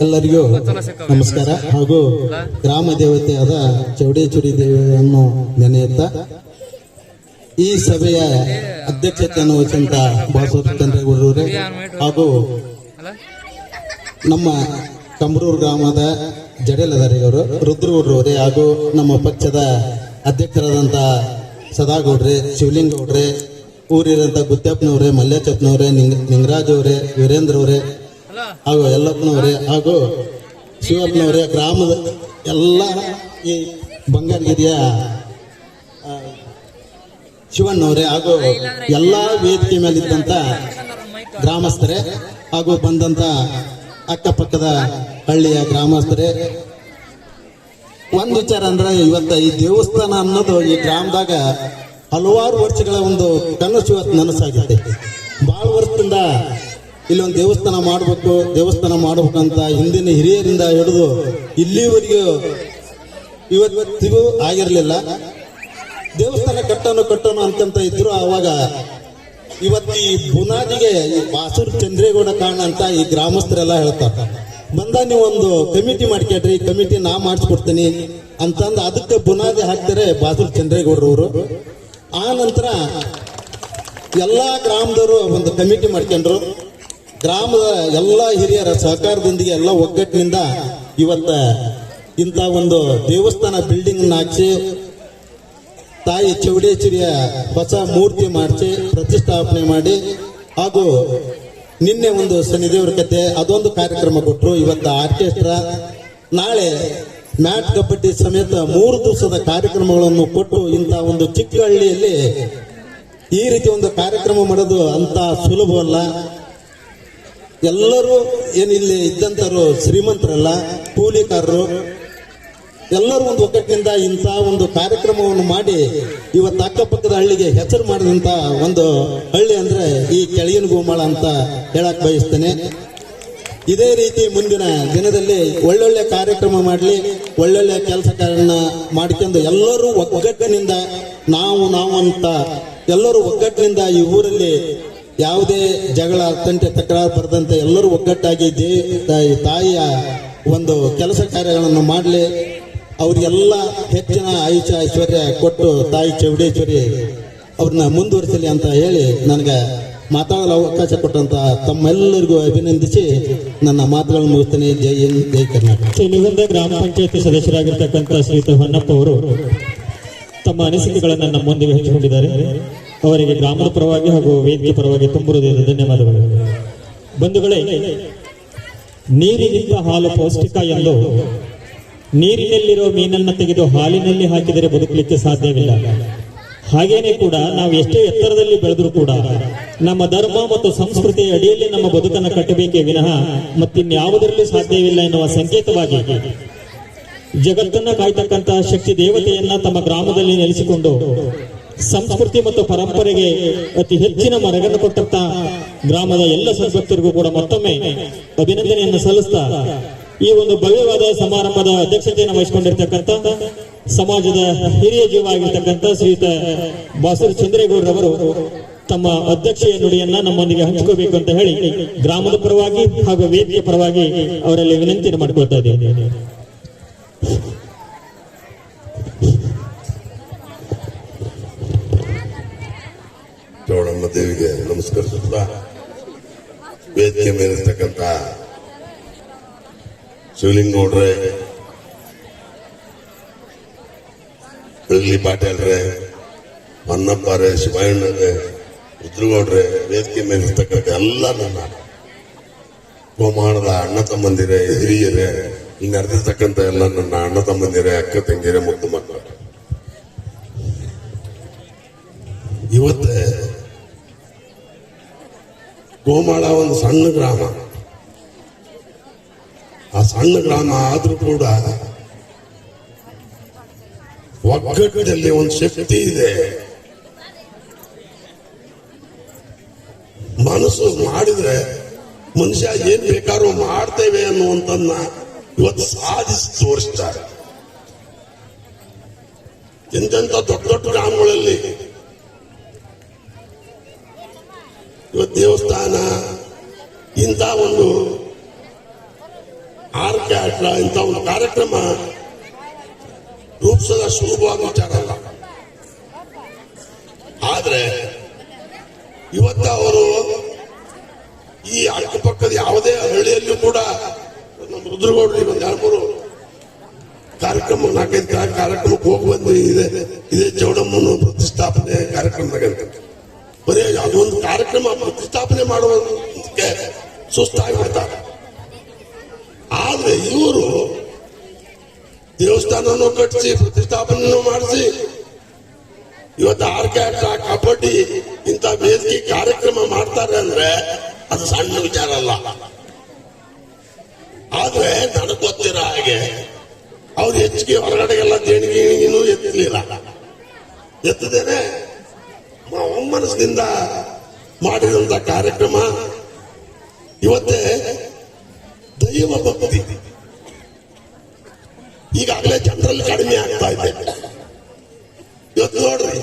ಎಲ್ಲರಿಗೂ ನಮಸ್ಕಾರ. ಹಾಗೂ ಗ್ರಾಮ ದೇವತೆಯಾದ ಚೌಡೇಶ್ವರಿ ದೇವಿಯನ್ನು ನೆನೆಯುತ್ತಾ ಈ ಸಭೆಯ ಅಧ್ಯಕ್ಷತೆಯನ್ನು ವಹಿಸಿದಂತ ಬಾಸೂರು ಚಂದ್ರೇಗೌಡರವರೇ ಹಾಗೂ ನಮ್ಮ ಕಂಬ್ರೂರು ಗ್ರಾಮದ ಜಡೇಲದಾರಿಗವರು ರುದ್ರಗೌಡ್ರವರೇ ಹಾಗೂ ನಮ್ಮ ಪಕ್ಷದ ಅಧ್ಯಕ್ಷರಾದಂಥ ಸದಾಗೌಡ್ರೆ ಶಿವಲಿಂಗೌಡ್ರೆ ಊರಿರಂತ ಗುತ್ತಪ್ಪನವ್ರೆ ಮಲ್ಲೇಶಪ್ಪನವ್ರೆ ನಿಂಗ್ ನಿಂಗರಾಜ್ ಅವರೇ ವೀರೇಂದ್ರ ಅವರೇ ಹಾಗೂ ಯಲ್ಲಪ್ಪನವರೇ ಹಾಗೂ ಶಿವಪ್ಪನವರೇ ಗ್ರಾಮದ ಎಲ್ಲ ಈ ಬಂಗಾರಗಿರಿಯ ಶಿವಣ್ಣವರೇ ಹಾಗೂ ಎಲ್ಲ ವೇದಿಕೆ ಮೇಲಿದ್ದಂಥ ಗ್ರಾಮಸ್ಥರೇ ಹಾಗೂ ಬಂದಂಥ ಅಕ್ಕಪಕ್ಕದ ಹಳ್ಳಿಯ ಗ್ರಾಮಸ್ಥರೇ. ಒಂದು ವಿಚಾರ ಅಂದ್ರೆ ಇವತ್ತ ಈ ದೇವಸ್ಥಾನ ಅನ್ನೋದು ಈ ಗ್ರಾಮದಾಗ ಹಲವಾರು ವರ್ಷಗಳ ಒಂದು ಕನಸು ಇವತ್ತು ನನಸಾಗಿದೆ ಬಹಳ ವರ್ಷದಿಂದ ಇಲ್ಲೊಂದು ದೇವಸ್ಥಾನ ಮಾಡಬೇಕು, ದೇವಸ್ಥಾನ ಮಾಡ್ಬೇಕಂತ ಹಿಂದಿನ ಹಿರಿಯರಿಂದ ಹಿಡಿದು ಇಲ್ಲಿವರೆಗೂ ಇವತ್ತಿಗೂ ಆಗಿರಲಿಲ್ಲ. ದೇವಸ್ಥಾನ ಕಟ್ಟೋನು ಕಟ್ಟೋನು ಅಂತಂತ ಇದ್ರು ಆವಾಗ ಇವತ್ತು ಈ ಬುನಾದಿಗೆ ಬಾಸೂರು ಚಂದ್ರೇಗೌಡ ಕಾರಣ ಅಂತ ಈ ಗ್ರಾಮಸ್ಥರೆಲ್ಲ ಹೇಳ್ತಾರೆ. ಬಂದ ನೀವು ಒಂದು ಕಮಿಟಿ ಮಾಡ್ಕೇಟ್ರಿ ಕಮಿಟಿ ನಾ ಮಾಡಿಸ್ಕೊಡ್ತೀನಿ ಅಂತಂದು ಅದಕ್ಕೆ ಬುನಾದಿ ಹಾಕ್ತಾರೆ ಬಾಸೂರು ಚಂದ್ರೇಗೌಡರವರು. ಆ ನಂತರ ಎಲ್ಲ ಗ್ರಾಮದವರು ಒಂದು ಕಮಿಟಿ ಮಾಡ್ಕೊಂಡ್ರು. ಗ್ರಾಮದ ಎಲ್ಲ ಹಿರಿಯರ ಸಹಕಾರದೊಂದಿಗೆ ಎಲ್ಲ ಒಗ್ಗಟ್ಟಿನಿಂದ ಇವತ್ತ ಇಂಥ ಒಂದು ದೇವಸ್ಥಾನ ಬಿಲ್ಡಿಂಗ್ ಹಾಕಿಸಿ, ತಾಯಿ ಚೌಡೇಶ್ವರಿಯ ಹೊಸ ಮೂರ್ತಿ ಮಾಡಿಸಿ, ಪ್ರತಿಷ್ಠಾಪನೆ ಮಾಡಿ, ಹಾಗೂ ನಿನ್ನೆ ಒಂದು ಶನಿದೇವರ ಕತೆ ಅದೊಂದು ಕಾರ್ಯಕ್ರಮ ಕೊಟ್ಟರು ಇವತ್ತು ಆರ್ಕೆಸ್ಟ್ರಾ. ನಾಳೆ ಮ್ಯಾಟ್ ಕಬಡ್ಡಿ ಸಮೇತ ಮೂರು ದಿವಸದ ಕಾರ್ಯಕ್ರಮಗಳನ್ನು ಕೊಟ್ಟು ಇಂಥ ಒಂದು ಚಿಕ್ಕ ಹಳ್ಳಿಯಲ್ಲಿ ಈ ರೀತಿ ಒಂದು ಕಾರ್ಯಕ್ರಮ ಮಾಡೋದು ಅಂತ ಸುಲಭವಲ್ಲ. ಎಲ್ಲರೂ ಇಲ್ಲಿ ಇದ್ದಂಥವ್ರು ಶ್ರೀಮಂತರಲ್ಲ, ಕೂಲಿಕಾರರು, ಎಲ್ಲರೂ ಒಂದು ಒಗ್ಗಟ್ಟಿನಿಂದ ಇಂಥ ಒಂದು ಕಾರ್ಯಕ್ರಮವನ್ನು ಮಾಡಿ ಇವತ್ತು ಅಕ್ಕಪಕ್ಕದ ಹಳ್ಳಿಗೆ ಹೆಸರು ಮಾಡಿದಂಥ ಒಂದು ಹಳ್ಳಿ ಅಂದರೆ ಈ ಕೆಳಗಿನ ಗೋಮಾಳ ಅಂತ ಹೇಳಕ್ ಬಯಸ್ತೇನೆ. ಇದೇ ರೀತಿ ಮುಂದಿನ ದಿನದಲ್ಲಿ ಒಳ್ಳೊಳ್ಳೆ ಕಾರ್ಯಕ್ರಮ ಮಾಡಲಿ, ಒಳ್ಳೊಳ್ಳೆ ಕೆಲಸ ಕಾರ್ಯನ ಮಾಡ್ಕೊಂಡು ಎಲ್ಲರೂ ಒಗ್ಗಟ್ಟಿನಿಂದ ನಾವು ನಾವು ಅಂತ ಎಲ್ಲರೂ ಒಗ್ಗಟ್ಟಿನಿಂದ ಈ ಊರಲ್ಲಿ ಯಾವುದೇ ಜಗಳ ತಂಟೆ ತಕರಾರು ಬರದಂತೆ ಎಲ್ಲರೂ ಒಗ್ಗಟ್ಟಾಗಿ ದೇ ತಾಯಿ ತಾಯಿಯ ಒಂದು ಕೆಲಸ ಕಾರ್ಯಗಳನ್ನು ಮಾಡಲಿ. ಅವ್ರಿಗೆಲ್ಲ ಹೆಚ್ಚಿನ ಆಯುಷ್ಯ, ಐಶ್ವರ್ಯ ಕೊಟ್ಟು ತಾಯಿ ಚೌಡೇಶ್ವರಿ ಅವ್ರನ್ನ ಮುಂದುವರಿಸಲಿ ಅಂತ ಹೇಳಿ ನನಗೆ ಮಾತಾಡಲು ಅವಕಾಶ ಕೊಟ್ಟಂತ ತಮ್ಮೆಲ್ಲರಿಗೂ ಅಭಿನಂದಿಸಿ ನನ್ನ ಮಾತುಗಳನ್ನು ಮುಗಿಸ್ತೇನೆ. ಜೈ ಹಿಂದ್, ಜೈ ಕರ್ನಾಟಕ. ಗ್ರಾಮ ಪಂಚಾಯತಿ ಸದಸ್ಯರಾಗಿರ್ತಕ್ಕಂಥ ಶ್ರೀತ ಹೊನ್ನಪ್ಪ ಅವರು ತಮ್ಮ ಅನಿಸಿಕೆಗಳನ್ನು ನಮ್ಮೊಂದಿಗೆ ಹಂಚಿಕೊಂಡಿದ್ದಾರೆ. ಅವರಿಗೆ ಗ್ರಾಮದ ಪರವಾಗಿ ಹಾಗೂ ವೇದಿಕೆ ಪರವಾಗಿ ತುಂಬಿರುವುದರಿಂದ ಧನ್ಯವಾದಗಳು. ಬಂಧುಗಳೇ, ನೀರಿನಿಂದ ಹಾಲು ಪೌಷ್ಟಿಕ ಎಂದು ನೀರಿನಲ್ಲಿರೋ ಮೀನನ್ನು ತೆಗೆದು ಹಾಲಿನಲ್ಲಿ ಹಾಕಿದರೆ ಬದುಕಲಿಕ್ಕೆ ಸಾಧ್ಯವಿಲ್ಲ. ಹಾಗೇನೆ ಕೂಡ ನಾವು ಎಷ್ಟೇ ಎತ್ತರದಲ್ಲಿ ಬೆಳೆದರೂ ಕೂಡ ನಮ್ಮ ಧರ್ಮ ಮತ್ತು ಸಂಸ್ಕೃತಿಯ ಅಡಿಯಲ್ಲಿ ನಮ್ಮ ಬದುಕನ್ನು ಕಟ್ಟಬೇಕೇ ವಿನಃ ಮತ್ತಿನ್ಯಾವುದರಲ್ಲಿ ಸಾಧ್ಯವಿಲ್ಲ ಎನ್ನುವ ಸಂಕೇತವಾಗಿ ಜಗತ್ತನ್ನ ಕಾಯ್ತಕ್ಕಂತಹ ಶಕ್ತಿ ದೇವತೆಯನ್ನ ತಮ್ಮ ಗ್ರಾಮದಲ್ಲಿ ನೆಲೆಸಿಕೊಂಡು ಸಂಸ್ಕೃತಿ ಮತ್ತು ಪರಂಪರೆಗೆ ಅತಿ ಹೆಚ್ಚಿನ ಮರಗನ್ನು ಕೊಟ್ಟಂತ ಗ್ರಾಮದ ಎಲ್ಲ ಸದಸ್ಯರಿಗೂ ಕೂಡ ಮತ್ತೊಮ್ಮೆ ಅಭಿನಂದನೆಯನ್ನು ಸಲ್ಲಿಸ್ತಾ ಈ ಒಂದು ಭವ್ಯವಾದ ಸಮಾರಂಭದ ಅಧ್ಯಕ್ಷತೆಯನ್ನು ವಹಿಸಿಕೊಂಡಿರ್ತಕ್ಕಂಥ ಸಮಾಜದ ಹಿರಿಯ ಜೀವ ಆಗಿರ್ತಕ್ಕಂಥ ಶ್ರೀಯುತ ಬಾಸೂರು ಚಂದ್ರೇಗೌಡರವರು ತಮ್ಮ ಅಧ್ಯಕ್ಷೆಯ ನುಡಿಯನ್ನ ನಮ್ಮೊಂದಿಗೆ ಹಂಚಿಕೋಬೇಕು ಅಂತ ಹೇಳಿ ಗ್ರಾಮದ ಪರವಾಗಿ ಹಾಗೂ ವೇದಿಕೆಯ ಪರವಾಗಿ ಅವರಲ್ಲಿ ವಿನಂತಿಯನ್ನು ಮಾಡಿಕೊಳ್ತಾ ಇದ್ದೇನೆ. ಚೌಡಮ್ಮ ದೇವಿಗೆ ನಮಸ್ಕರಿಸುತ್ತಾ, ವೇದಿಕೆ ಮೇಲಿರ್ತಕ್ಕಂಥ ಶಿವಲಿಂಗೌಡ್ರೆ ಬೆಳ್ಳಿ ಪಾಟೀಲ್ರೆ ಹೊನ್ನಪ್ಪರೇ ಶಿವಣ್ಣರೇ ರುದ್ರಗೌಡ್ರೆ, ವೇದಿಕೆ ಮೇಲಿರ್ತಕ್ಕಂಥ ಎಲ್ಲ ನನ್ನ ಗೋಮಾಳದ ಅಣ್ಣ ತಮ್ಮಂದಿರೇ, ಹಿರಿಯರೇ ಹಿಂಗೆ ಅರ್ದಿರ್ತಕ್ಕಂಥ ಎಲ್ಲ ನನ್ನ ಅಣ್ಣ ತಮ್ಮಂದಿರೇ, ಅಕ್ಕ ತಂಗಿರೇ ಮುದ್ದು ಮಕ್ಕಳು. ಇವತ್ತೇ ಗೋಮಾಳ ಒಂದು ಸಣ್ಣ ಗ್ರಾಮ. ಆ ಸಣ್ಣ ಗ್ರಾಮ ಆದ್ರೂ ಕೂಡ ಒಗ್ಗಟ್ಟಿನಲ್ಲಿ ಒಂದು ಶಕ್ತಿ ಇದೆ. ಮನಸ್ಸು ಮಾಡಿದ್ರೆ ಮನುಷ್ಯ ಏನ್ ಬೇಕಾದ್ರೂ ಮಾಡ್ತೇವೆ ಅನ್ನುವಂತನ್ನ ಇವತ್ತು ಸಾಧಿಸಿ ತೋರಿಸ್ತಾರೆ. ಎಂತೆಂತ ದೊಡ್ಡ ದೊಡ್ಡ ಗ್ರಾಮಗಳಲ್ಲಿ ಇವತ್ತು ದೇವಸ್ಥಾನ, ಇಂಥ ಒಂದು ಆರ್ಕ್ಯಾಟ್ರ ಆಟ, ಇಂಥ ಒಂದು ಕಾರ್ಯಕ್ರಮ ರೂಪಿಸದ ಸುಲಭವಾದ ವಿಚಾರ ಅಲ್ಲ. ಆದ್ರೆ ಇವತ್ತ ಅವರು ಈ ಅಕ್ಕಪಕ್ಕದ ಯಾವುದೇ ಹಳ್ಳಿಯಲ್ಲೂ ಕೂಡ ನಮ್ಮ ರುದ್ರಗೌಡರಿಗೆ ಒಂದು ಎರಡು ಮೂರು ಕಾರ್ಯಕ್ರಮ, ನಾಲ್ಕೈದು ಕಾರ್ಯಕ್ರಮಕ್ಕೆ ಹೋಗಿ ಬಂದು ಇದೆ. ಇದೇ ಚೌಡಮ್ಮನ ಪ್ರತಿಷ್ಠಾಪನೆ ಕಾರ್ಯಕ್ರಮದಾಗ ಬರೀ ಒಂದು ಕಾರ್ಯಕ್ರಮ ಪ್ರತಿಷ್ಠಾಪನೆ ಮಾಡುವುದಕ್ಕೆ ಸುಸ್ತಾಗ್ಬಿಡ್ತಾರೆ. ಆದ್ರೆ ಇವರು ದೇವಸ್ಥಾನನೂ ಕಟ್ಟಿಸಿ ಪ್ರತಿಷ್ಠಾಪನೆ ಮಾಡಿಸಿ, ಇವತ್ತು ಆರ್ಕಾಟ ಕಬಡ್ಡಿ ಇಂಥ ವೇದಿಕೆ ಕಾರ್ಯಕ್ರಮ ಮಾಡ್ತಾರೆ ಅಂದ್ರೆ ಅದು ಸಣ್ಣ ವಿಚಾರ ಅಲ್ಲ. ಆದ್ರೆ ನನಗೆ ಗೊತ್ತಿರೋ ಹಾಗೆ? ಅವ್ರು ಹೆಚ್ಚಿಗೆ ಹೊರಗಡೆಗೆಲ್ಲ ದೇಣಿಗೆ ಎತ್ತಲಿಲ್ಲ. ಎತ್ತದೇನೆ? ಒಮ್ಮನಸ್ಸಿನಿಂದ ಮಾಡಿದಂತ ಕಾರ್ಯಕ್ರಮ. ಇವತ್ತೇ ದೈವ ಭಕ್ತಿ. ಈಗಾಗಲೇ ಜನರಲ್ಲಿ ಕಡಿಮೆ ಆಗ್ತಾ ಇದೆ. ಇವತ್ತು ನೋಡ್ರಿ,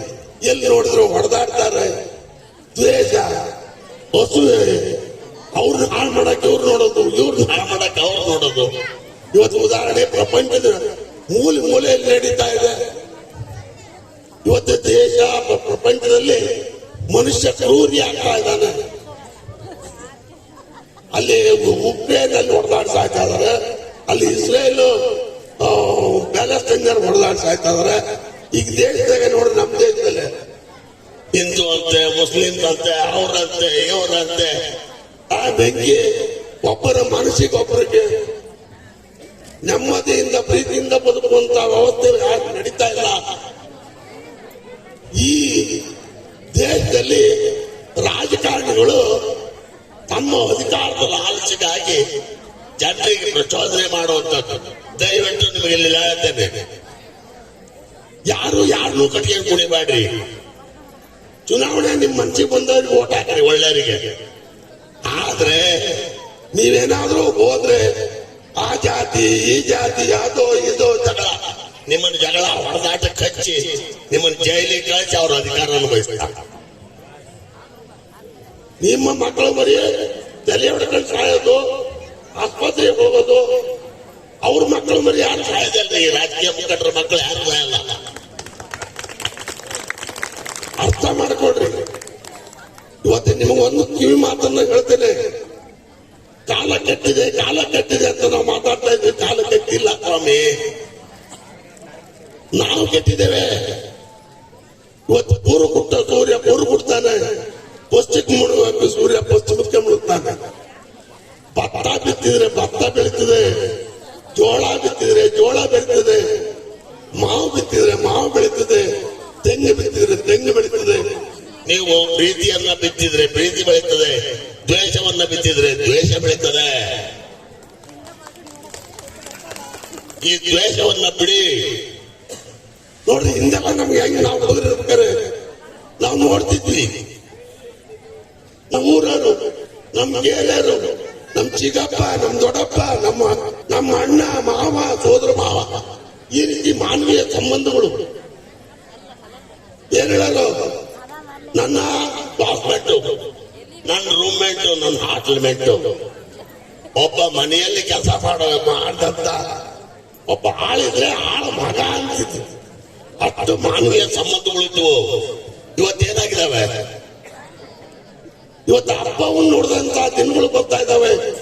ಎಲ್ಲಿ ನೋಡಿದ್ರು ಹೊಡೆದಾಡ್ತಾರೆ. ದ್ವೇಷ, ಅಸೂಯೆ. ಅವ್ರನ್ನ ಹಾಳು ಮಾಡಕ್ಕೆ ಇವ್ರು ನೋಡೋದು ಇವ್ರನ್ನ ಹಾಳು ಮಾಡಕ್ಕೆ ಅವ್ರು ನೋಡೋದು. ಇವತ್ತು ಉದಾಹರಣೆ ಪ್ರಪಂಚದ ಮೂಲೆ ಮೂಲೆಯಲ್ಲಿ ನಡೀತಾ ಇದೆ. ಇವತ್ತು ದೇಶ, ಪ್ರಪಂಚದಲ್ಲಿ ಮನುಷ್ಯ ಕ್ರೂರಿ ಆಗ್ತಾ ಇದ್ದಾನೆ. ಅಲ್ಲಿ ಉಕ್ರೇನಲ್ಲಿ ಹೊಡೆದಾಡ್ತಾ ಇದ್ದಾರೆ ಅಲ್ಲಿ ಇಸ್ರೇಲ್ ಪ್ಯಾಲೆಸ್ತೈನ್ ಹೊಡೆದಾಡ್ತಾ ಇದ್ದಾರೆ ಈಗ ದೇಶದಾಗ ನೋಡಿ ನಮ್ಮ ದೇಶದಲ್ಲಿ. ಹಿಂದೂ ಅಂತೆ, ಮುಸ್ಲಿಂ ಅಂತೆ, ಅವ್ರಂತೆ, ಇವರಂತೆ. ಆ ಬೆಂಕಿ ಒಬ್ಬರ ಮನಸ್ಸಿಗೆ ಒಬ್ಬರಿಗೆ ನೆಮ್ಮದಿಯಿಂದ, ಪ್ರೀತಿಯಿಂದ ಬದುಕುವಂತ ವ್ಯವಸ್ಥೆ ನಡೀತಾ ಇಲ್ಲ. ಈ ದೇಶದಲ್ಲಿ ರಾಜಕಾರಣಿಗಳು ತಮ್ಮ ಅಧಿಕಾರದ ಲಾಲಚಿಗಾಗಿ ಜನರಿಗೆ ಪ್ರಚೋದನೆ ಮಾಡುವಂತದ್ದು. ದಯವಿಟ್ಟು ನಿಮಗೆ ಹೇಳ್ತೇನೆ ಯಾರು ಯಾರನ್ನೂ ಕಟ್ಟಿಗೆ ಕುಣಿಬೇಡ್ರಿ ಚುನಾವಣೆ ನಿಮ್ಮ ಮನ್ಸಿಗೆ ಬಂದವ್ರಿಗೆ ಓಟ್ ಹಾಕ್ರಿ ಒಳ್ಳೆಯವರಿಗೆ. ಆದ್ರೆ ನೀವೇನಾದ್ರೂ ಹೋದ್ರೆ ಆ ಜಾತಿ, ಈ ಜಾತಿ ಅದೋ ಇದೋ ಜಗಳ. ನಿಮ್ಮನ್ನ ಜಗಳ ಹೊಡೆದಾಟ ಕಚ್ಚಿ ನಿಮ್ಮನ್ನು ಜೈಲಿಗೆ ಕಳಿಸಿ ಅವ್ರ ಅಧಿಕಾರ ಅನುಭವಿಸ್ತಾರೆ. ನಿಮ್ಮ ಮಕ್ಕಳು ಬರೀ ತಲೆ ಹೊಡ್ಕೊಂಡು ಸಾಯೋದು ಆಸ್ಪತ್ರೆಗೆ ಹೋಗೋದು, ಅವ್ರ ಮಕ್ಕಳು ಮರಿ ಯಾರು ಸಾಯೋದಿಲ್ಲ ಈ ರಾಜಕೀಯ ಮುಖಂಡರ ಮಕ್ಕಳು ಯಾರು ಸಾಯಲ್ಲ ಅರ್ಥ ಮಾಡ್ಕೊಡ್ರಿ ಇವತ್ತು ಒಂದು ಕಿವಿ ಮಾತನ್ನ ಹೇಳ್ತೇನೆ. ಕಾಲ ಕಟ್ಟಿದೆ ಕಾಲ ಕಟ್ಟಿದೆ ಅಂತ ನಾವು ಮಾತಾಡ್ತಾ ಇದ್ವಿ. ಕಾಲ ಕಟ್ಟಿಲ್ಲ ಸ್ವಾಮಿ. ನಾವು ಕೆಟ್ಟಿದ್ದೇವೆ ಊರು ಕುಟ್ಟ ಸೂರ್ಯ ಪೂರ್ವ ಕೊಡ್ತಾನೆ. ಪಶ್ಚಿಮ ಮುಳುಗಬೇಕು ಸೂರ್ಯ ಪಶ್ಚಿಮಕ್ಕೆ ಮುಳುಗ್ತಾನೆ. ಭತ್ತ ಬಿತ್ತಿದ್ರೆ ಭತ್ತ ಬೆಳೀತದೆ. ಜೋಳ ಬಿತ್ತಿದ್ರೆ ಜೋಳ ಬೆಳೀತದೆ. ಮಾವು ಬಿತ್ತಿದ್ರೆ ಮಾವು ಬೆಳೀತದೆ. ತೆಂಗು ಬಿತ್ತಿದ್ರೆ ತೆಂಗು ಬೆಳೀತದೆ. ನೀವು ಪ್ರೀತಿಯನ್ನ ಬಿತ್ತಿದ್ರೆ ಪ್ರೀತಿ ಬೆಳೀತದೆ. ದ್ವೇಷವನ್ನ ಬಿತ್ತಿದ್ರೆ ದ್ವೇಷ ಬೆಳೀತದೆ. ಈ ದ್ವೇಷವನ್ನ ಬಿಡಿ. ಹೆಂಗೆ ನಾವು ಹೋಗಿರ್ಬೇಕಾರೆ ನಾವು ನೋಡ್ತಿದ್ವಿ. ನಮ್ಮ ಊರವರು, ನಮ್ಮ ನಮ್ ಚಿಕ್ಕಪ್ಪ, ನಮ್ಮ ದೊಡ್ಡಪ್ಪ, ನಮ್ಮ ನಮ್ಮ ಅಣ್ಣ, ಮಾವ, ಸೋದರ ಮಾವ, ಈ ರೀತಿ ಮಾನವೀಯ ಸಂಬಂಧಗಳು. ಏನ್ ಹೇಳೋದು? ನನ್ನ ಬಾಸ್ಮೆಂಟ್ ನನ್ನ ರೂಮ್ಮೇಟ್ ನನ್ನ ಹಾಸ್ಟೆಲ್ಮೇಟ್ ಒಬ್ಬ ಮನೆಯಲ್ಲಿ ಕೆಲಸ ಮಾಡೋ ಮಾಡ್ದಂತ ಒಬ್ಬ ಆಳಿದ್ರೆ ಆಳ ಮಗ ಅಂತಿದ್ರು ಅಷ್ಟು ಮಾನವೀಯ ಸಂಬಂಧಗಳಿದ್ವು ಇವತ್ತೇನಾಗಿದ್ದಾವೆ ಇವತ್ತು ಹಬ್ಬವನ್ನು ನೋಡಿದಂತ ದಿನಗಳು ಬರ್ತಾ ಇದ್ದಾವೆ.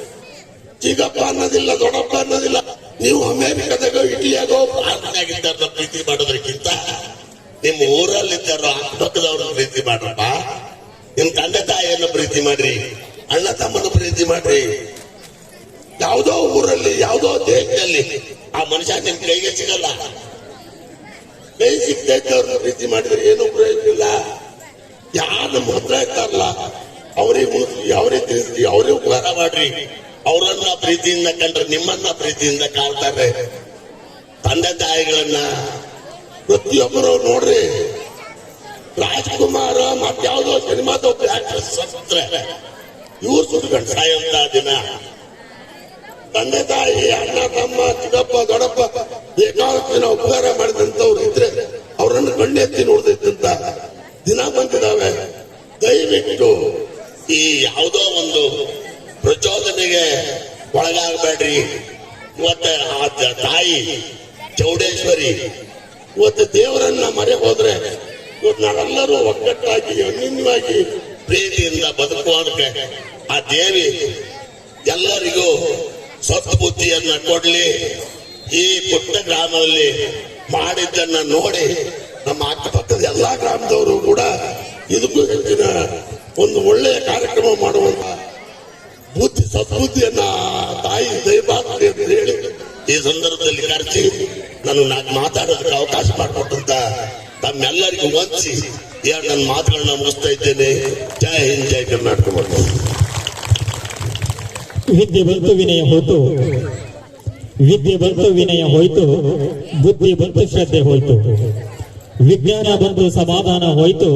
ಚಿಗಪ್ಪ ಅನ್ನೋದಿಲ್ಲ, ದೊಡ್ಡಪ್ಪ ಅನ್ನೋದಿಲ್ಲ. ನೀವು ಅಮೆರಿಕದಾಗ ಇಟ್ಲಿಯಾಗೋ ಪ್ರಾರ್ಥನೆಯಾಗಿದ್ದಾರ ಪ್ರೀತಿ ಮಾಡೋದಕ್ಕಿಂತ ನಿಮ್ಮ ಊರಲ್ಲಿದ್ದಾರೋ ಅಕ್ಕಪಕ್ಕದವ್ರನ್ನ ಪ್ರೀತಿ ಮಾಡ್ರಪ್ಪ. ನಿಮ್ ತಂದೆ ತಾಯಿಯನ್ನು ಪ್ರೀತಿ ಮಾಡ್ರಿ. ಅಣ್ಣ ತಮ್ಮನ ಪ್ರೀತಿ ಮಾಡ್ರಿ. ಯಾವುದೋ ಊರಲ್ಲಿ, ಯಾವುದೋ ದೇಶದಲ್ಲಿ ಆ ಮನುಷ್ಯ ನಿಮ್ ಕೈಗೆ ಸಿಗಲ್ಲ. ಕೈ ಅವ್ರನ್ನ ಪ್ರೀತಿ ಮಾಡಿದ್ರೆ ಏನು ಪ್ರಯೋಜನ ಇಲ್ಲ ಯಾರು ನಮ್ಮ ಹತ್ರ ಇರ್ತಾರಲ್ಲ, ಅವರೇ ಮುಗಿಸಿ ಅವರೇ ತಿಳಿಸಿ ಅವರೇ ಉಪಕಾರ ಮಾಡ್ರಿ. ಅವರನ್ನ ಪ್ರೀತಿಯಿಂದ ಕಂಡ್ರೆ ನಿಮ್ಮನ್ನ ಪ್ರೀತಿಯಿಂದ ಕಾಣ್ತಾರೆ. ತಂದೆ ತಾಯಿಗಳನ್ನ ಪ್ರತಿಯೊಬ್ಬರು ನೋಡ್ರಿ. ರಾಜ್ಕುಮಾರ್ ಯಾವ್ದೋ ಸಿನಿಮಾದ ಸತ್ರೆ. ಇವ್ರು ಸುಟ್ಕೊಂಡು ದಿನ. ತಂದೆ ತಾಯಿ, ಅಣ್ಣ, ತಮ್ಮ, ಚಿಕ್ಕಪ್ಪ, ದೊಡ್ಡಪ್ಪ ಬೇಕಾದಷ್ಟು ನಾವು ಉಪಕಾರ ಮಾಡಿದಂತವ್ರು ಇದ್ರೆ ಅವರನ್ನು ಕಣ್ಣೆತ್ತಿ ನೋಡ್ದೈತಂತ ದಿನ ಬಂದಿದ್ದಾವೆ ದಯವಿಟ್ಟು ಈ ಯಾವುದೋ ಒಂದು ಪ್ರಚೋದನೆಗೆ ಒಳಗಾಗಬೇಡ್ರಿ. ಇವತ್ತ ಆ ತಾಯಿ ಚೌಡೇಶ್ವರಿ, ಇವತ್ತು ದೇವರನ್ನ ಮರೆ ಹೋದ್ರೆ ಇವತ್ತು ನಾವೆಲ್ಲರೂ ಒಗ್ಗಟ್ಟಾಗಿ ಅನ್ಯನ್ಯವಾಗಿ ಪ್ರೀತಿಯಿಂದ ಬದುಕುವಂತೆ ಆ ದೇವಿ ಎಲ್ಲರಿಗೂ ಸದ್ಬುದ್ಧಿಯನ್ನ ಕೊಡ್ಲಿ. ಈ ಪುಟ್ಟ ಗ್ರಾಮದಲ್ಲಿ ಮಾಡಿದ್ದನ್ನ ನೋಡಿ ನಮ್ಮ ಅಕ್ಕಪಕ್ಕದ ಎಲ್ಲಾ ಗ್ರಾಮದವರು ಕೂಡ ಇದಕ್ಕೂ ಹೆಚ್ಚಿನ ಒಂದು ಒಳ್ಳೆಯ ಕಾರ್ಯಕ್ರಮ ಮಾಡುವಂತ ಬುದ್ಧಿ ಸದ್ಬುದ್ಧಿಯನ್ನ ತಾಯಿ ದಯಪಾತ್ರಿ ಅಂತ ಹೇಳಿ ಈ ಸಂದರ್ಭದಲ್ಲಿ ಕರೆಸಿ ನಾನು ನಾನು ಮಾತಾಡೋದಕ್ಕೆ ಅವಕಾಶ ಮಾಡಿಕೊಟ್ಟಂತ ತಮ್ಮೆಲ್ಲರಿಗೂ ವಂಚಿಸಿ ಎರಡು ನನ್ನ ಮಾತುಗಳನ್ನ ಮುಗಿಸ್ತಾ ಇದ್ದೇನೆ. ಜೈ ಹಿಂದ್, ಜೈ ಕರ್ನಾಟಕ. ವಿದ್ಯೆ ಬಂತು, ವಿನಯ ಹೋಯ್ತು. ವಿದ್ಯೆ ಬಂತು, ವಿನಯ ಹೋಯ್ತು. ಬುದ್ಧಿ ಬಂತು, ಶ್ರದ್ಧೆ ಹೋಯ್ತು. ವಿಜ್ಞಾನ ಬಂತು, ಸಮಾಧಾನ ಹೋಯ್ತು.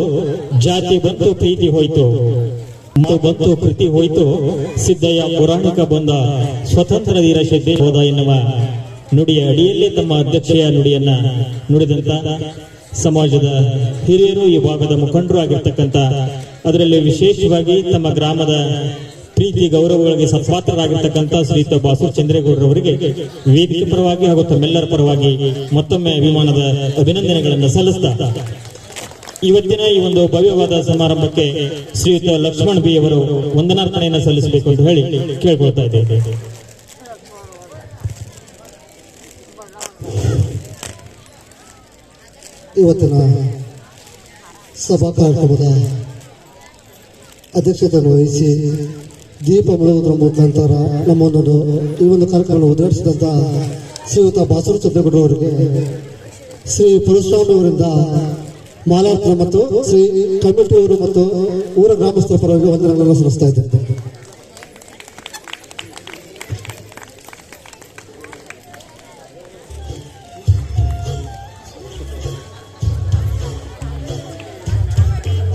ಜಾತಿ ಬಂತು, ಪ್ರೀತಿ ಹೋಯ್ತು. ಬಂತು, ಕೃತಿ ಹೋಯ್ತು. ಸಿದ್ದಯ್ಯ ಪುರಾಣಿಕ ಬಂದ ಸ್ವತಂತ್ರ ವೀರ ಶ್ರದ್ಧೆ ಹೋದ ಎನ್ನುವ ನುಡಿಯ ಅಡಿಯಲ್ಲಿ ತಮ್ಮ ಅಧ್ಯಕ್ಷೆಯ ನುಡಿಯನ್ನ ನುಡಿದಂತ ಸಮಾಜದ ಹಿರಿಯರು ಈ ಭಾಗದ ಮುಖಂಡರು ಆಗಿರ್ತಕ್ಕಂಥ, ಅದರಲ್ಲಿ ವಿಶೇಷವಾಗಿ ತಮ್ಮ ಗ್ರಾಮದ ಪ್ರೀತಿ ಗೌರವಗಳಿಗೆ ಸತ್ಪಾತ್ರರಾಗಿರ್ತಕ್ಕಂಥ ಶ್ರೀತ ಬಾಸು ಚಂದ್ರೇಗೌಡರವರಿಗೆ ವೇದಿಕೆ ಪರವಾಗಿ ಹಾಗೂ ತಮ್ಮೆಲ್ಲರ ಪರವಾಗಿ ಮತ್ತೊಮ್ಮೆ ಅಭಿಮಾನದ ಅಭಿನಂದನೆಗಳನ್ನು ಸಲ್ಲಿಸ್ತಾ ಇವತ್ತಿನ ಈ ಒಂದು ಭವ್ಯವಾದ ಸಮಾರಂಭಕ್ಕೆ ಶ್ರೀಯುತ ಲಕ್ಷ್ಮಣ್ ಬಿ ಅವರು ವಂದನಾರ್ಪಣೆಯನ್ನು ಸಲ್ಲಿಸಬೇಕು ಅಂತ ಹೇಳಿ ಕೇಳ್ಕೊಳ್ತಾ ಇದ್ದೇವೆ ಇವತ್ತಿನ ಸಭಾ ಕಾರ್ಯಕ್ರಮದ ಅಧ್ಯಕ್ಷತೆಯನ್ನು ವಹಿಸಿ ದೀಪ ಬೆಳಗುವುದರ ಮುಖಾಂತರ ನಮ್ಮನ್ನು ಈ ಒಂದು ಕಾರ್ಯಕ್ರಮವನ್ನು ಉದ್ಘಾಟಿಸಿದಂಥ ಶ್ರೀಯುತ ಬಾಸೂರು ಚಂದ್ರಗೌಡ ಅವರಿಗೆ ಶ್ರೀ ಪುರುಷಸ್ವಾಮಿ ಅವರಿಂದ ಮಾಲಾರ್ಪಣೆ ಮತ್ತು ಶ್ರೀ ಕಮಿಟಿಯವರು ಮತ್ತು ಊರ ಗ್ರಾಮಸ್ಥರ ಪರವಾಗಿ ವಂದನೆಗಳನ್ನು ಸಲ್ಲಿಸ್ತಾ ಇದ್ದಾರೆ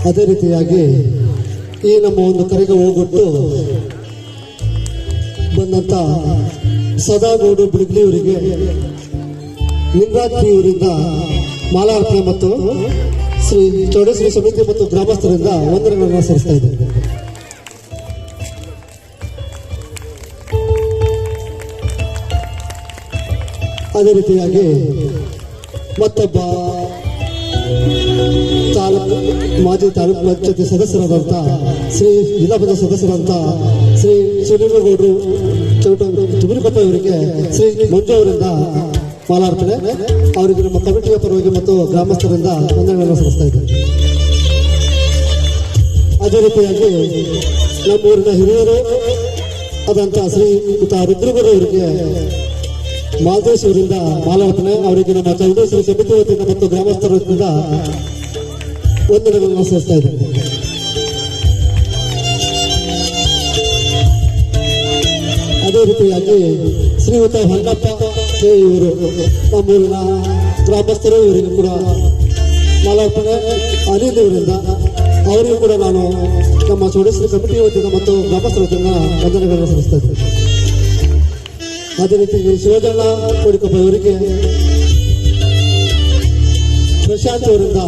ಅದೇ ರೀತಿಯಾಗಿ ಈ ನಮ್ಮ ಒಂದು ಕರೆಗೆ ಹೋಗೊಟ್ಟು ಬಂದಂತ ಸದಾಗೋಡು ಬಿಡ್ಲಿಯವರಿಗೆ ಅವರಿಂದ ಮಾಲಾರ್ಪಣೆ ಮತ್ತು ಶ್ರೀ ಚೌಡೇಶ್ವರಿ ಸಮಿತಿ ಮತ್ತು ಗ್ರಾಮಸ್ಥರಿಂದ ವಂದನೆಗಳನ್ನು ಸಲ್ಲಿಸ್ತಾ ಇದ್ದೇನೆ ಅದೇ ರೀತಿಯಾಗಿ ಮತ್ತೊಬ್ಬ ತಾಲೂಕು ಮಾಜಿ ತಾಲೂಕು ಪಂಚಾಯತಿ ಸದಸ್ಯರಾದಂಥ ಶ್ರೀ ಜಿಲ್ಲಾ ಪಂಚಾಯತ್ ಸದಸ್ಯರಾದಂಥ ಶ್ರೀ ಸುನೀಲಗೌಡರು ತುಮರಿಕೊಪ್ಪ ಅವರಿಗೆ ಶ್ರೀ ಮಂಜು ಅವರಿಂದ ಮಾಲಾರ್ಪಣೆ. ಅವರಿಗೆ ನಮ್ಮ ಕಮಿಟಿಯ ಪರವಾಗಿ ಮತ್ತು ಗ್ರಾಮಸ್ಥರಿಂದ ವಂದನೆಗಳನ್ನು ಸಲ್ಲಿಸ್ತಾ ಇದ್ದಾರೆ ಅದೇ ರೀತಿಯಾಗಿ ನಮ್ಮೂರಿನ ಹಿರಿಯರು ಆದಂಥ ಶ್ರೀ ರುದ್ರಗುರು ಅವರಿಗೆ ಮಾದೇಶ್ ಅವರಿಂದ ಮಾಲಾರ್ಪಣೆ. ಅವರಿಗೆ ನಮ್ಮ ಚೌಡೇಶ್ವರಿ ಸಮಿತಿ ವತಿಯಿಂದ ಮತ್ತು ಗ್ರಾಮಸ್ಥರ ವತಿಯಿಂದ ವಂದನೆಗಳನ್ನು ಸಲ್ಲಿಸ್ತಾ ಇದ್ದೇನೆ. ರೀತಿಯಾಗಿ ಶ್ರೀಯುತ ಹೊನ್ನಪ್ಪ ಕೆ ಇವರು ನಮ್ಮೂರಿನ ಗ್ರಾಮಸ್ಥರು ಇವರಿಗೆ ಕೂಡ ಮಾಲಾರ್ಪಣೆ ಅನಿಲ್ ಇವರಿಂದ ಅವರಿಗೂ ಕೂಡ ನಾನು ನಮ್ಮ ಚೌಡೇಶ್ವರಿ ಕಮಿಟಿ ವತಿಯಿಂದ ಮತ್ತು ಗ್ರಾಮಸ್ಥರ ವತಿಯಿಂದ ವಂದನೆಗಳನ್ನು ಸಲ್ಲಿಸ್ತಾ ಇದ್ದೇನೆ. ಅದೇ ರೀತಿ ಶಿವಜನ ಕೋಡಿಕೊಪ್ಪ ಇವರಿಗೆ ಪ್ರಶಾಂತ್ ಅವರಿಂದ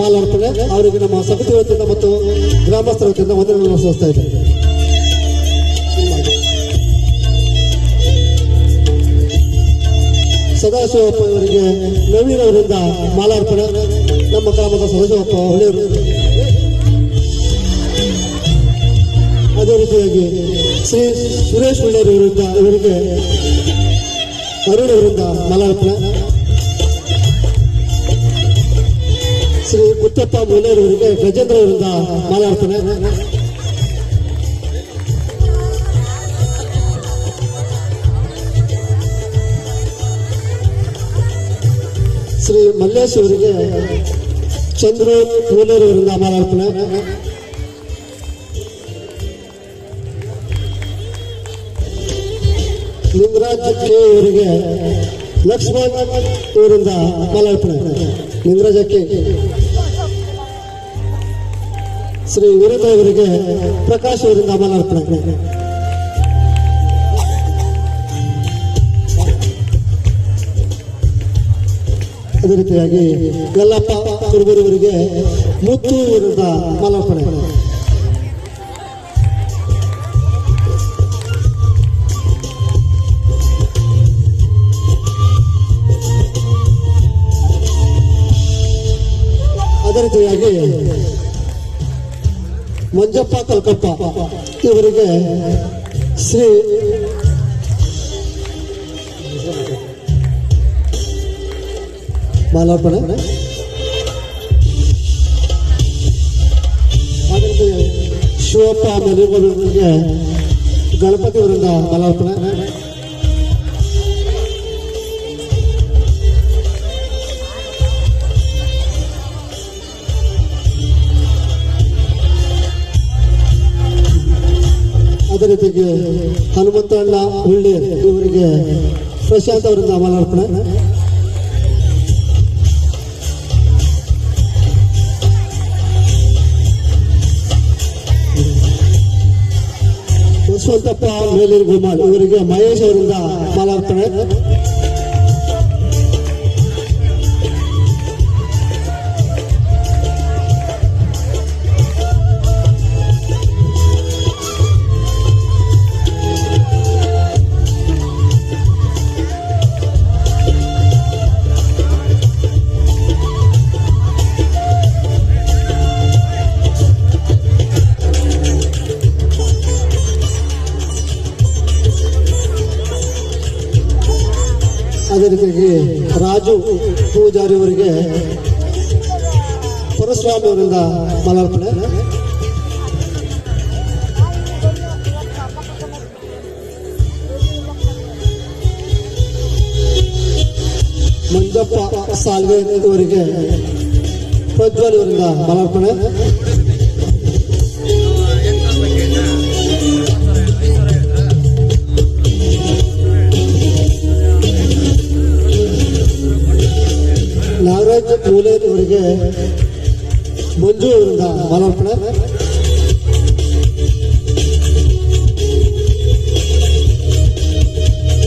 ಮಾಲಾರ್ಪಣೆ, ಅವರಿಗೆ ನಮ್ಮ ಸಮಿತಿ ವತಿಯಿಂದ ಮತ್ತು ಗ್ರಾಮಸ್ಥರ ವತಿಯಿಂದ ವಂದನೆಗಳನ್ನು ಸಲ್ಲಿಸ್ತಾ ಇದ್ದೇನೆ. ಸದಾಶಿವಪ್ಪ ಅವರಿಗೆ ನವೀನ್ ಅವರಿಂದ ಮಾಲಾರ್ಪಣೆ. ನಮ್ಮ ಗ್ರಾಮದ ಸದಾಶಿವಪ್ಪ ಹೊಳೆಯವರು ಅದೇ ರೀತಿಯಾಗಿ ಶ್ರೀ ಸುರೇಶ್ ಒಳ್ಳೆಯವರಿಂದ ಇವರಿಗೆ ಅರುಣ್ ಅವರಿಂದ ಮಾಲಾರ್ಪಣೆ. ಶ್ರೀ ಮುತ್ತಪ್ಪ ಅವರಿಗೆ ಗಜೇಂದ್ರ ಅವರಿಂದ ಮಾಲಾರ್ಪಣೆ. ಮಲ್ಲೇಶ್ ಅವರಿಗೆ ಚಂದ್ರು ಮೂಲೆಯವರಿಂದ ಮಾಲಾರ್ಪಣೆ ಲಿಂಗರಾಜ್ ಕೆ ಅವರಿಗೆ ಲಕ್ಷ್ಮಣ್ ಅವರಿಂದ ಮಾಲಾರ್ಪಣೆ ಲಿಂಗರಾಜ ಕೆ. ಶ್ರೀ ವೀರೇಂದ್ರ ಅವರಿಗೆ ಪ್ರಕಾಶ್ ಅವರಿಂದ ಮಾಲಾರ್ಪಣೆ ಅದೇ ರೀತಿಯಾಗಿ ಎಲ್ಲ ಕುರುಬರಿಗೆ ಮುತ್ತು ವಿರುದ್ಧ ಮಾಲಾರ್ಪಣೆ. ಅದೇ ರೀತಿಯಾಗಿ ಮಂಜಪ್ಪ ಕಲ್ಕಪ್ಪ ಇವರಿಗೆ ಶ್ರೀ ಮಾಲಾರ್ಪಣೆ ಅದೇ ರೀತಿ ಶಿವಪ್ಪ ಮನೆಗಳಿಗೆ ಗಣಪತಿ ಅವರಿಂದ ಮಾಲಾರ್ಪಣೆ ಅದೇ ರೀತಿಗೆ ಹನುಮಂತಣ್ಣ ಹುಳ್ಳಿ ಇವರಿಗೆ ಪ್ರಶಾಂತ್ ಅವರಿಂದ ಮಾಲಾರ್ಪಣೆ ಯಶವಂತಪ್ಪ ಮೇಲಿನ ಗುಮಾಲ್ ಇವರಿಗೆ ಮಹೇಶ್ ಅವರಿಂದ ಮಾಲಾರ್ಪಣೆ. ಅದೇ ರೀತಿಯಾಗಿ ರಾಜು ಪೂಜಾರಿ ಅವರಿಗೆ ಪರಶುರಾಮ್ ಅವರಿಂದ ಮಾಲಾರ್ಪಣೆ. ಮಂಜಪ್ಪ ಸಾಲ್ವೆ ಇವರಿಗೆ ಪ್ರಜ್ವಲ್ ಇವರಿಂದ ಮಾಲಾರ್ಪಣೆ. ನಾಗರಾಜ್ ಮೂಲೆ ಇವರಿಗೆ ಮಂಜು ಅವರಿಂದ ಮಾಲಾರ್ಪಣೆ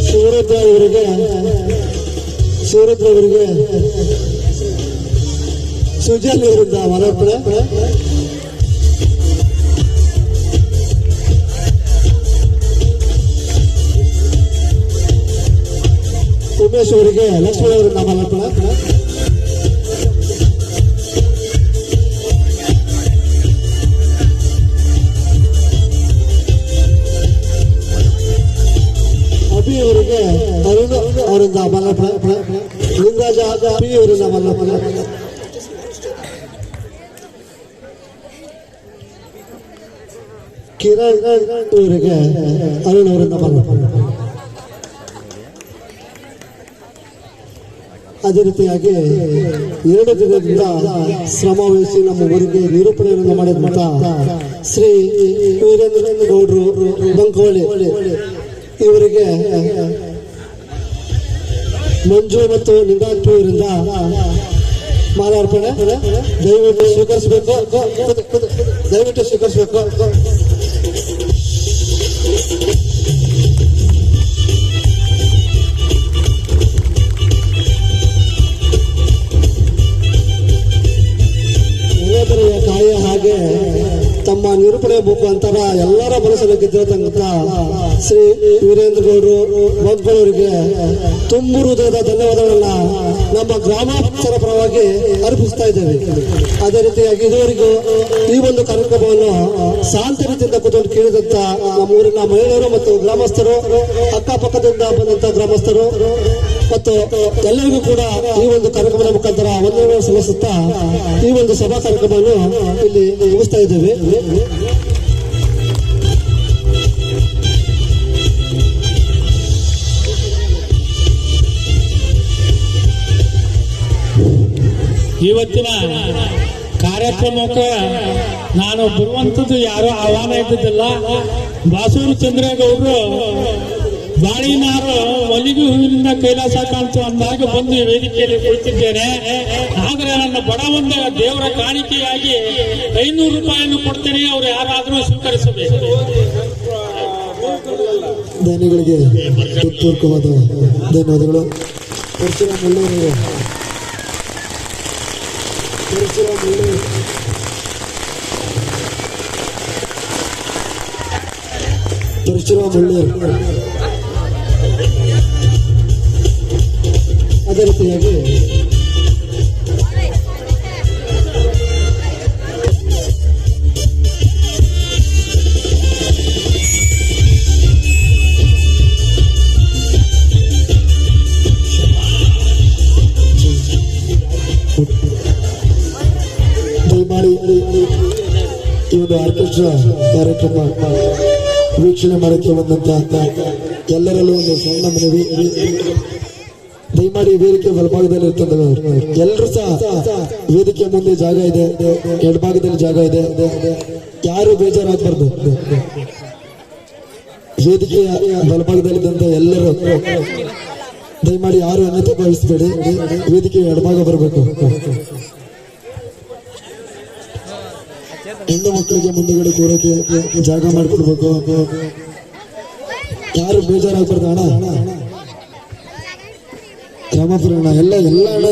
ಶಿವರುದ್ರ ಇವರಿಗೆ ಶಿವರುದ್ರ ಅವರಿಗೆ ಸುಜಲ್ ಇವರಿಂದ ಮಾಲಾರ್ಪಣೆ ಉಮೇಶ್ ಅವರಿಗೆ ಲಕ್ಷ್ಮಣ ಅವರಿಂದ ಮಾಲಾರ್ಪಣೆ ಅವರಿಂದ ಮಾಲಾರ್ಪಣೆ ಲಿಂಗರಾಜ ಅಭಿ ಅವರಿಂದ ಮಾಲಾರ್ಪಣೆ ಕಿರಣ್ ಇವರಿಗೆ ಅರುಣ್ ಅವರಿಂದ ಮಾಲಾರ್ಪಣೆ ಅದೇ ರೀತಿಯಾಗಿ ಎರಡು ದಿನದಿಂದ ಶ್ರಮವಹಿಸಿ ನಮ್ಮ ಊರಿಗೆ ನಿರೂಪಣೆಯನ್ನು ಮಾಡಿದಂತ ಶ್ರೀ ವೀರೇಂದ್ರ ಗೌಡ್ರು ಬಂಕೋಳಿ. ಇವರಿಗೆ ಮಂಜು ಮತ್ತು ಲಿಂಗಾಯತ್ ಇವರಿಂದ ಮಾಲಾರ್ಪಣೆ. ದಯವಿಟ್ಟು ಸ್ವೀಕರಿಸಬೇಕು. ದಯವಿಟ್ಟು ಸ್ವೀಕರಿಸಬೇಕು. ತಮ್ಮ ಅಂತ ಎಲ್ಲರ ಮನಸ್ಸನ್ನು ಗೆದ್ದಿರತಕ್ಕಂಥ ಶ್ರೀ ವೀರೇಂದ್ರ ಗೌಡರು ಮಕ್ಕಳವರಿಗೆ ತುಂಬು ಹೃದಯದ ಧನ್ಯವಾದಗಳನ್ನ ನಮ್ಮ ಗ್ರಾಮಾಂತರ ಪರವಾಗಿ ಅರ್ಪಿಸ್ತಾ ಇದ್ದೇವೆ. ಅದೇ ರೀತಿಯಾಗಿ ಇದುವರೆಗೂ ಈ ಒಂದು ಕಾರ್ಯಕ್ರಮವನ್ನು ಶಾಂತ ರೀತಿಯಿಂದ ಕೂತ್ಕೊಂಡು ಕೇಳಿದಂತ ನಮ್ಮ ಊರಿನ ಮಹಿಳೆಯರು ಮತ್ತು ಗ್ರಾಮಸ್ಥರು, ಅಕ್ಕಪಕ್ಕದಿಂದ ಬಂದಂತ ಗ್ರಾಮಸ್ಥರು ಮತ್ತು ಎಲ್ಲರಿಗೂ ಕೂಡ ಈ ಒಂದು ಕಾರ್ಯಕ್ರಮದ ಮುಖಾಂತರ ವಂದನೆಗಳನ್ನು ಸಲ್ಲಿಸುತ್ತಾ ಈ ಒಂದು ಸಭಾ ಕಾರ್ಯಕ್ರಮವನ್ನು ಇಲ್ಲಿ ಮುಗಿಸ್ತಾ ಇದ್ದೇವೆ. ಇವತ್ತಿನ ಕಾರ್ಯಕ್ರಮಕ್ಕೆ ನಾನು ಬರುವಂತದ್ದು ಯಾರು ಆಹ್ವಾನ ಇದ್ದಿದ್ದಿಲ್ಲ. ಬಾಸೂರು ಚಂದ್ರೇಗೌಡರು ಬಾಳಿನಾರು ಒಲಿಗೂ ಹೂವಿನಿಂದ ಕೈಲಾಸ ಕಾಣ್ತು ಅಂದಾಗ ಬಂದು ವೇದಿಕೆಯಲ್ಲಿ ಕುಳಿತಿದ್ದೇನೆ. ಆದರೆ ನನ್ನ ಬಡ ಒಂದು ದೇವರ ಕಾಣಿಕೆಯಾಗಿ ಐನೂರು ರೂಪಾಯಿಯನ್ನು ಕೊಡ್ತೇನೆ, ಅವ್ರು ಯಾರಾದರೂ ಸ್ವೀಕರಿಸಬೇಕು. ದಾನಿಗಳಿಗೆ ಹೃತ್ಪೂರ್ವಕವಾದ ಧನ್ಯವಾದಗಳು. ಪರಶುರಾಮ್ ಮುಳ್ಳೂರು ಪರಶುರಾಮ್ ಮುಳ್ಳೂರು நிகழ்த்தியது ಈ ಒಂದು ಆರ್ಕೆಸ್ಟ್ರಾ ಕಾರ್ಯಕ್ರಮ ವೀಕ್ಷಣೆ ಮಾಡಕ್ಕೆ ಬಂದಂತ ಎಲ್ಲರಲ್ಲೂ ಒಂದು ಸಣ್ಣ ಮನವಿ ದಯಮಾಡಿ ವೇದಿಕೆ ಬಲಭಾಗದಲ್ಲಿ ಎಲ್ಲರೂ ಸಹ ವೇದಿಕೆ ಮುಂದೆ ಜಾಗ ಇದೆ. ಎಡಭಾಗದಲ್ಲಿ ಜಾಗ ಇದೆ. ಯಾರು ಬೇಜಾರಾಗಬಾರ್ದು. ವೇದಿಕೆಯ ಬಲಭಾಗದಲ್ಲಿದ್ದಂತ ಎಲ್ಲರೂ ದಯಮಾಡಿ ಯಾರು ಅನ್ಯತೆ ಭಾವಿಸಬೇಡಿ. ವೇದಿಕೆ ಎಡಭಾಗ ಬರಬೇಕು. ಹೆಣ್ಣು ಮಕ್ಕಳಿಗೆ ಮುಂದುಗಡೆ ಕೂರಕ್ಕೆ ಜಾಗ ಮಾಡಿಕೊಡ್ಬೇಕು. ಯಾರು ಬೇಜಾರಾಗ್ಬಾರ್ದು ಅಣ್ಣ? ರಾಮಪುರ ಅಣ್ಣ ಎಲ್ಲ ಎಲ್ಲ ಅಣ್ಣ